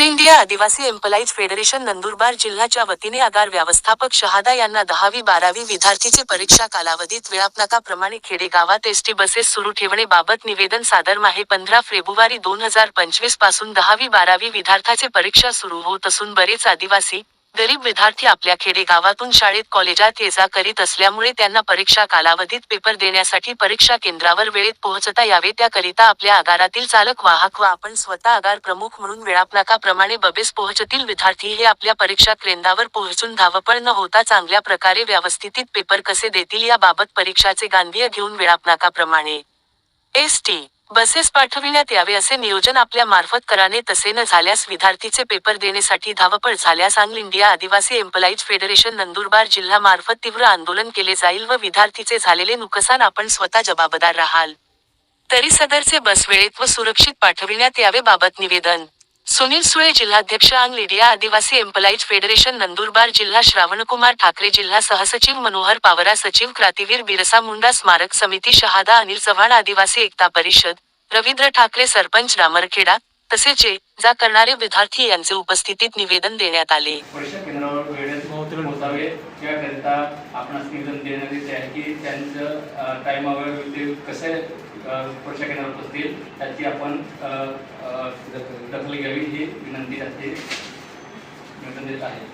India Adivasi employees federation Nandurbar जिल्ह्याच्या वतीने आगार व्यवस्थापक शहादा यांना दहावी बारावी विद्यार्थीचे परीक्षा कालावधीत वेळापनाकाप्रमाणे खेडेगावात एसटी बसेस सुरू ठेवणेबाबत निवेदन सादर माहे पंधरा फेब्रुवारी दोन हजार पंचवीसपासून दहावी बारावी विद्यार्थ्याचे परीक्षा सुरू होत असून बरेच आदिवासी गरीब विद्यार्थी आपल्या खेडेगावातून शाळेत कॉलेजात ये जा करीत असल्यामुळे त्यांना परीक्षा कालावधीत पेपर देण्यासाठी परीक्षा केंद्रावर वेळेत पोहोचता यावे त्याकरिता आपल्या आगारातील चालक वाहक व आपण स्वतः आगार प्रमुख म्हणून वेळापनाकाप्रमाणे बबेस पोहोचतील. विद्यार्थी हे आपल्या परीक्षा केंद्रावर पोहोचून धावपळ न होता चांगल्या प्रकारे व्यवस्थितीत पेपर कसे देतील याबाबत परीक्षाचे गांधीय घेऊन वेळापत्रकाप्रमाणे. एस टी बसेस पाठविण्यात यावे असे नियोजन आपल्या मार्फत कराने तसे न झाल्यास विद्यार्थीचे पेपर देण्यासाठी धावपळ झाल्यास all India Adivasi employees federation Nandurbar जिल्हा मार्फत तीव्र आंदोलन केले जाईल व विद्यार्थीचे झालेले नुकसान आपण स्वतः जबाबदार राहाल. तरी सदरचे बस वेळेत व सुरक्षित पाठविण्यात यावे बाबत निवेदन. सुनील सुळे जिल्हाध्यक्ष आंग India Adivasi employees federation Nandurbar जिल्हा श्रावणकुमार ठाकरे जिल्हा सहसचिव मनोहर पावरा सचिव क्रांतीवीर बिरसा मुंडा स्मारक समिती शहादा अनिल चव्हाण आदिवासी एकता परिषद रवींद्र ठाकरे सरपंच डामरखेडा तसेच जा करणारे विद्यार्थी यांचे उपस्थितीत निवेदन देण्यात आले. परीक्षा केंद्रावर वेळेत पोहोचावे याकरिता निवेदन देण्यात येते आहे की त्यांचं टायमावर ते कसे परीक्षा केंद्रावर असतील त्याची आपण दखल घ्यावी ही विनंती त्याची निवेदन देत आहे.